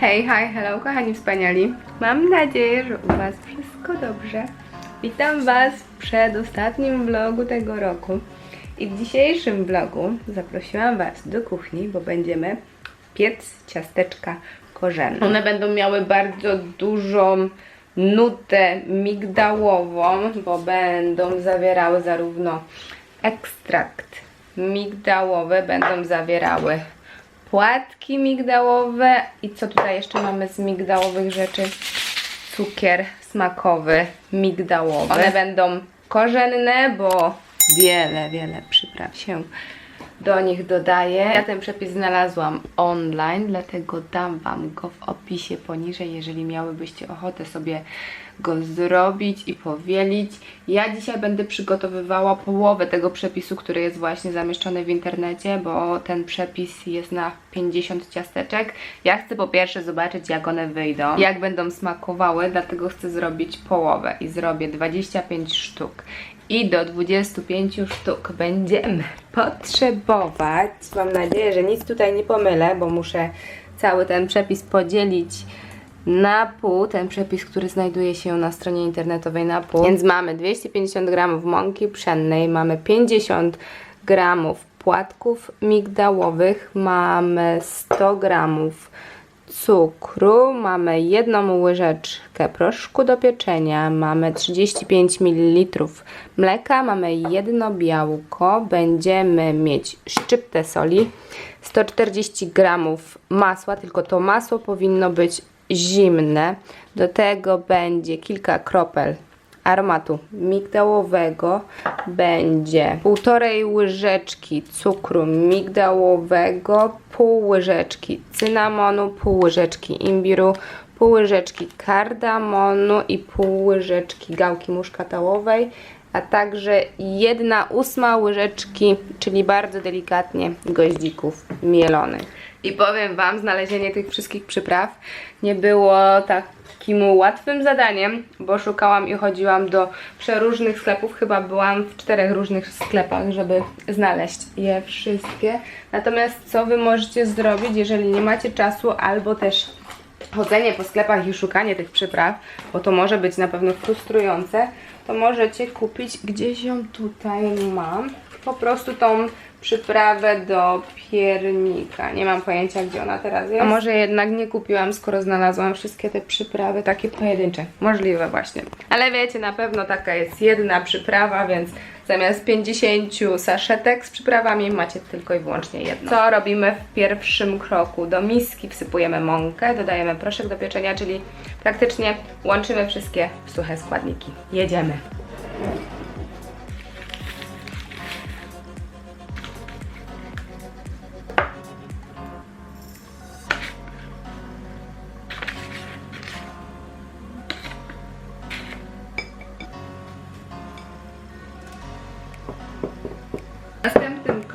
Hej, hi, hello, kochani wspaniali. Mam nadzieję, że u Was wszystko dobrze. Witam Was w przedostatnim vlogu tego roku. I w dzisiejszym vlogu zaprosiłam Was do kuchni, bo będziemy piec ciasteczka korzenne. One będą miały bardzo dużą nutę migdałową, bo będą zawierały zarówno ekstrakt migdałowy, będą zawierały płatki migdałowe i co tutaj jeszcze mamy z migdałowych rzeczy? Cukier smakowy migdałowy. One będą korzenne, bo wiele, wiele przypraw się do nich dodaję. Ja ten przepis znalazłam online, dlatego dam Wam go w opisie poniżej, jeżeli miałybyście ochotę sobie go zrobić i powielić. Ja dzisiaj będę przygotowywała połowę tego przepisu, który jest właśnie zamieszczony w internecie, bo ten przepis jest na 50 ciasteczek. Ja chcę po pierwsze zobaczyć, jak one wyjdą, jak będą smakowały, dlatego chcę zrobić połowę i zrobię 25 sztuk. I do 25 sztuk będziemy potrzebować. Mam nadzieję, że nic tutaj nie pomylę, bo muszę cały ten przepis podzielić na pół. Ten przepis, który znajduje się na stronie internetowej na pół. Więc mamy 250 g mąki pszennej, mamy 50 gramów płatków migdałowych, mamy 100 gramów cukru, mamy jedną łyżeczkę proszku do pieczenia, mamy 35 ml mleka, mamy jedno białko, będziemy mieć szczyptę soli, 140 g masła, tylko to masło powinno być zimne. Do tego będzie kilka kropel aromatu migdałowego będzie półtorej łyżeczki cukru migdałowego, pół łyżeczki cynamonu, pół łyżeczki imbiru, pół łyżeczki kardamonu i pół łyżeczki gałki muszkatałowej, a także jedna ósma łyżeczki, czyli bardzo delikatnie goździków mielonych. I powiem Wam, znalezienie tych wszystkich przypraw nie było takim łatwym zadaniem, bo szukałam i chodziłam do przeróżnych sklepów. Chyba byłam w czterech różnych sklepach, żeby znaleźć je wszystkie. Natomiast co Wy możecie zrobić, jeżeli nie macie czasu albo też chodzenie po sklepach i szukanie tych przypraw, bo to może być na pewno frustrujące, to możecie kupić, gdzieś ją tutaj mam, po prostu tą przyprawę do piernika. Nie mam pojęcia, gdzie ona teraz jest. A może jednak nie kupiłam, skoro znalazłam wszystkie te przyprawy takie pojedyncze. Możliwe właśnie. Ale wiecie, na pewno taka jest jedna przyprawa, więc zamiast 50 saszetek z przyprawami macie tylko i wyłącznie jedno. Co robimy w pierwszym kroku? Do miski wsypujemy mąkę, dodajemy proszek do pieczenia, czyli praktycznie łączymy wszystkie suche składniki. Jedziemy.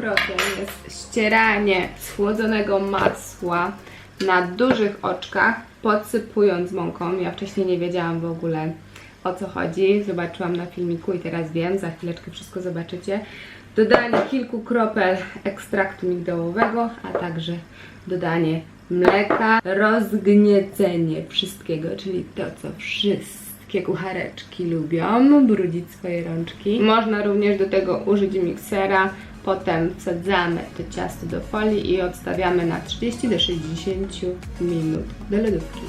Krokiem jest ścieranie schłodzonego masła na dużych oczkach, podsypując mąką. Ja wcześniej nie wiedziałam w ogóle o co chodzi. Zobaczyłam na filmiku i teraz wiem, za chwileczkę wszystko zobaczycie. Dodanie kilku kropel ekstraktu migdałowego, a także dodanie mleka, rozgniecenie wszystkiego, czyli to, co wszystkie kuchareczki lubią, brudzić swoje rączki. Można również do tego użyć miksera, potem wsadzamy to ciasto do folii i odstawiamy na 30 do 60 minut do lodówki.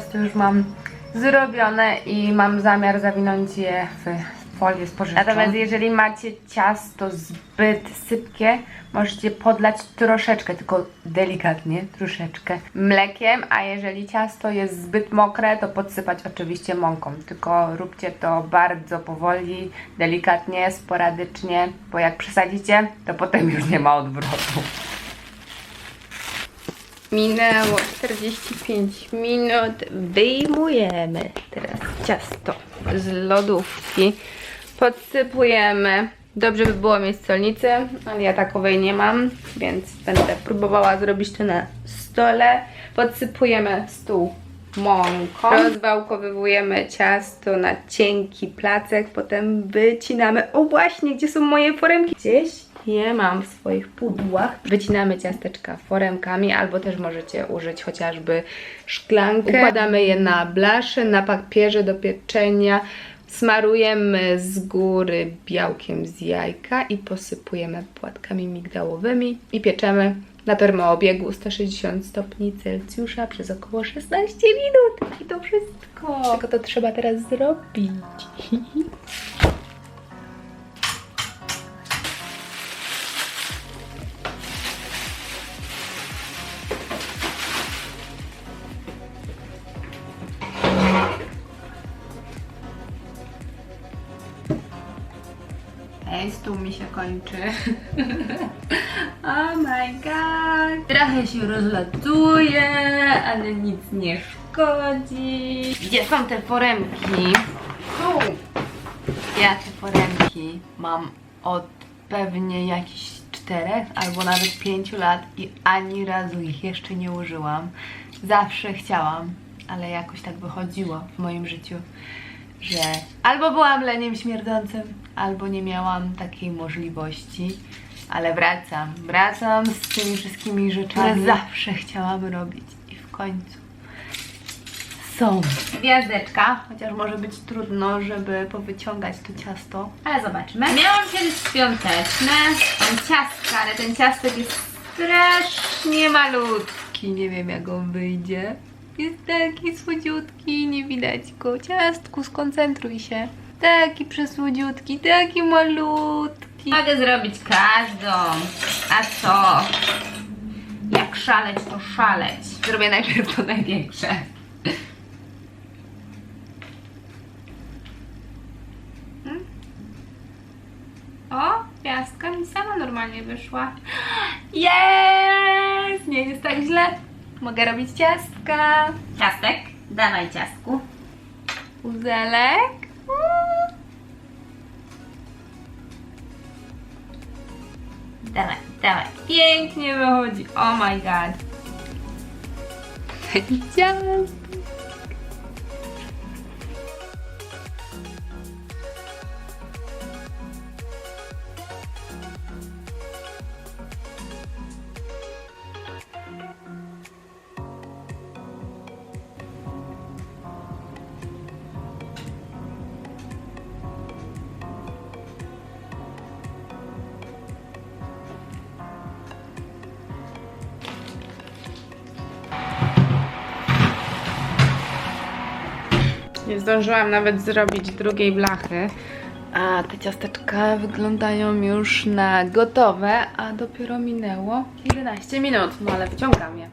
Ciasto już mam zrobione i mam zamiar zawinąć je w folię spożywczą. Natomiast jeżeli macie ciasto zbyt sypkie, możecie podlać troszeczkę, tylko delikatnie, troszeczkę mlekiem, a jeżeli ciasto jest zbyt mokre, to podsypać oczywiście mąką. Tylko róbcie to bardzo powoli, delikatnie, sporadycznie, bo jak przesadzicie, to potem już nie ma odwrotu. Minęło 45 minut. Wyjmujemy teraz ciasto z lodówki. Podsypujemy. Dobrze by było mieć solnicę, ale ja takowej nie mam, więc będę próbowała zrobić to na stole. Podsypujemy stół mąką. Rozwałkowywujemy ciasto na cienki placek, potem wycinamy. O właśnie, gdzie są moje foremki? Gdzieś je mam w swoich pudłach. Wycinamy ciasteczka foremkami, albo też możecie użyć chociażby szklankę. Układamy je na blaszy, na papierze do pieczenia. Smarujemy z góry białkiem z jajka i posypujemy płatkami migdałowymi i pieczemy na termoobiegu 160 stopni Celsjusza przez około 16 minut. I to wszystko. Tylko to trzeba teraz zrobić. Ej, stół mi się kończy. oh my god. Trochę się rozlatuje, ale nic nie szkodzi. Gdzie są te foremki? Tu. Ja te foremki mam od pewnie jakichś czterech albo nawet pięciu lat i ani razu ich jeszcze nie użyłam. Zawsze chciałam, ale jakoś tak wychodziło w moim życiu, że albo byłam leniem śmierdzącym, albo nie miałam takiej możliwości. Ale wracam, wracam z tymi wszystkimi rzeczami, które zawsze chciałam robić i w końcu są. Gwiazdeczka, chociaż może być trudno, żeby powyciągać to ciasto. Ale zobaczmy. Miałam kiedyś świąteczne, mam ciastka, ale ten ciastek jest strasznie malutki. Nie wiem jak on wyjdzie. Jest taki słodziutki, nie widać go. Ciastku, skoncentruj się. Taki przesłodziutki, taki malutki. Mogę zrobić każdą. A co? Jak szaleć, to szaleć. Zrobię najpierw to największe. O, gwiazdka mi sama normalnie wyszła. Jest! Nie jest tak źle. Mogę robić ciastka. Ciastek, dawaj ciastku. Puzelek. Uuu. Dawaj, dawaj. Pięknie wychodzi. Oh my god. Ciastek. Nie zdążyłam nawet zrobić drugiej blachy, a te ciasteczka wyglądają już na gotowe, a dopiero minęło 11 minut, no ale wyciągam je.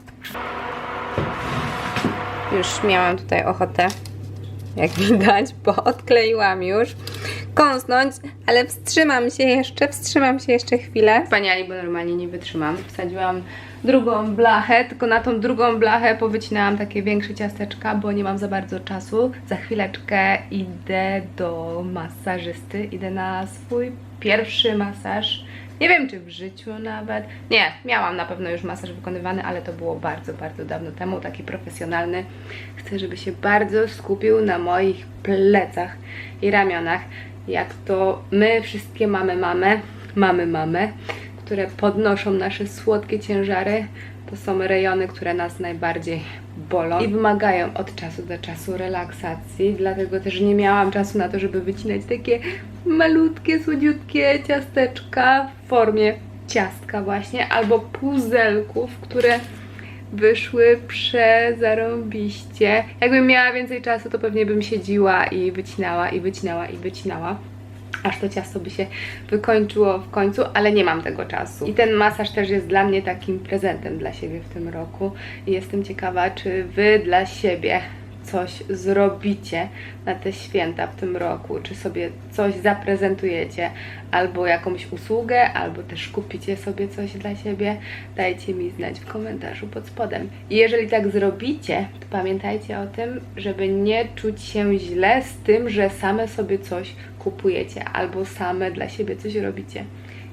Już miałam tutaj ochotę, jak widać, bo odkleiłam już kąsnąć, ale wstrzymam się jeszcze, wstrzymam się jeszcze chwilę. Wspaniali, bo normalnie nie wytrzymam. Wsadziłam drugą blachę, tylko na tą drugą blachę powycinałam takie większe ciasteczka, bo nie mam za bardzo czasu. Za chwileczkę idę do masażysty, idę na swój pierwszy masaż. Nie wiem, czy w życiu nawet. Nie, miałam na pewno już masaż wykonywany, ale to było bardzo, bardzo dawno temu, taki profesjonalny. Chcę, żeby się bardzo skupił na moich plecach i ramionach. Jak to my wszystkie mamy mamę, mamy mamę, które podnoszą nasze słodkie ciężary, to są rejony, które nas najbardziej bolą i wymagają od czasu do czasu relaksacji, dlatego też nie miałam czasu na to, żeby wycinać takie malutkie, słodziutkie ciasteczka w formie ciastka właśnie, albo puzelków, które wyszły przezarąbiście. Jakbym miała więcej czasu, to pewnie bym siedziła i wycinała, i wycinała, i wycinała. aż to ciasto by się wykończyło w końcu, ale nie mam tego czasu. I ten masaż też jest dla mnie takim prezentem dla siebie w tym roku. I jestem ciekawa, czy Wy dla siebie coś zrobicie na te święta w tym roku, czy sobie coś zaprezentujecie, albo jakąś usługę, albo też kupicie sobie coś dla siebie, dajcie mi znać w komentarzu pod spodem. I jeżeli tak zrobicie, to pamiętajcie o tym, żeby nie czuć się źle z tym, że same sobie coś kupujecie, albo same dla siebie coś robicie.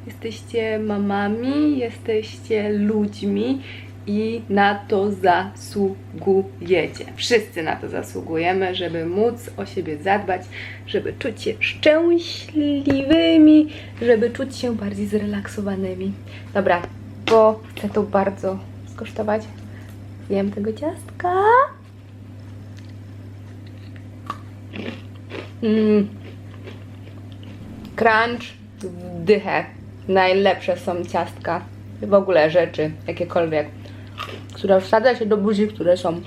Jesteście mamami, jesteście ludźmi i na to zasługujecie. Wszyscy na to zasługujemy, żeby móc o siebie zadbać, żeby czuć się szczęśliwymi, żeby czuć się bardziej zrelaksowanymi. Dobra, bo chcę to bardzo skosztować. Zjem tego ciastka. Mm. Crunch w dychę. Najlepsze są ciastka. W ogóle rzeczy, jakiekolwiek, które wsadza się do buzi, które są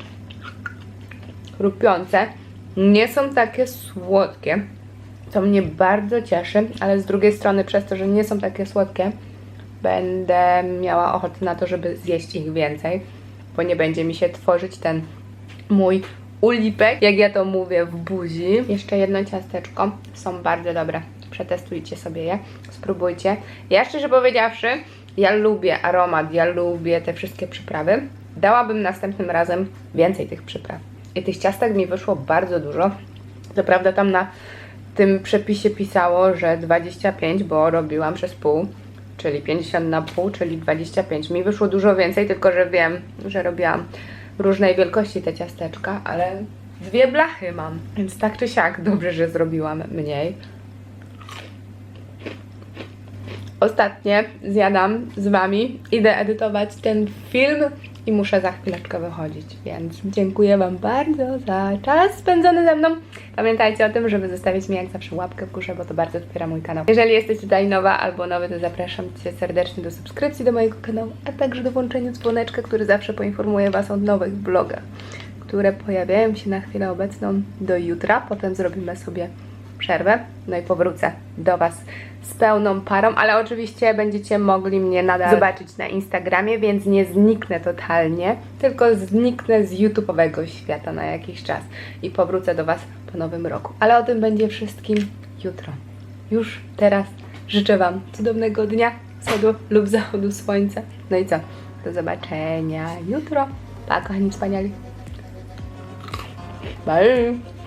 chrupiące. Nie są takie słodkie. To mnie bardzo cieszy, ale z drugiej strony przez to, że nie są takie słodkie, będę miała ochotę na to, żeby zjeść ich więcej, bo nie będzie mi się tworzyć ten mój ulipek, jak ja to mówię, w buzi. Jeszcze jedno ciasteczko. Są bardzo dobre. Przetestujcie sobie je, spróbujcie. Ja szczerze powiedziawszy, ja lubię aromat, ja lubię te wszystkie przyprawy. Dałabym następnym razem więcej tych przypraw. I tych ciastek mi wyszło bardzo dużo. Co prawda tam na tym przepisie pisało, że 25, bo robiłam przez pół, czyli 50 na pół, czyli 25. Mi wyszło dużo więcej, tylko że wiem, że robiłam różnej wielkości te ciasteczka, ale dwie blachy mam, więc tak czy siak dobrze, że zrobiłam mniej. Ostatnie zjadam z Wami. Idę edytować ten film i muszę za chwileczkę wychodzić, więc dziękuję Wam bardzo za czas spędzony ze mną. Pamiętajcie o tym, żeby zostawić mi jak zawsze łapkę w górze, bo to bardzo wspiera mój kanał. Jeżeli jesteś tutaj nowa albo nowy, to zapraszam Cię serdecznie do subskrypcji do mojego kanału, a także do włączenia dzwoneczka, który zawsze poinformuje Was o nowych vlogach, które pojawiają się na chwilę obecną do jutra. Potem zrobimy sobie przerwę, no i powrócę do Was z pełną parą, ale oczywiście będziecie mogli mnie nadal zobaczyć na Instagramie, więc nie zniknę totalnie, tylko zniknę z YouTube'owego świata na jakiś czas i powrócę do Was po nowym roku. Ale o tym będzie wszystkim jutro. Już teraz życzę Wam cudownego dnia, wschodu lub zachodu słońca. No i co? Do zobaczenia jutro. Pa, kochani wspaniali. Bye!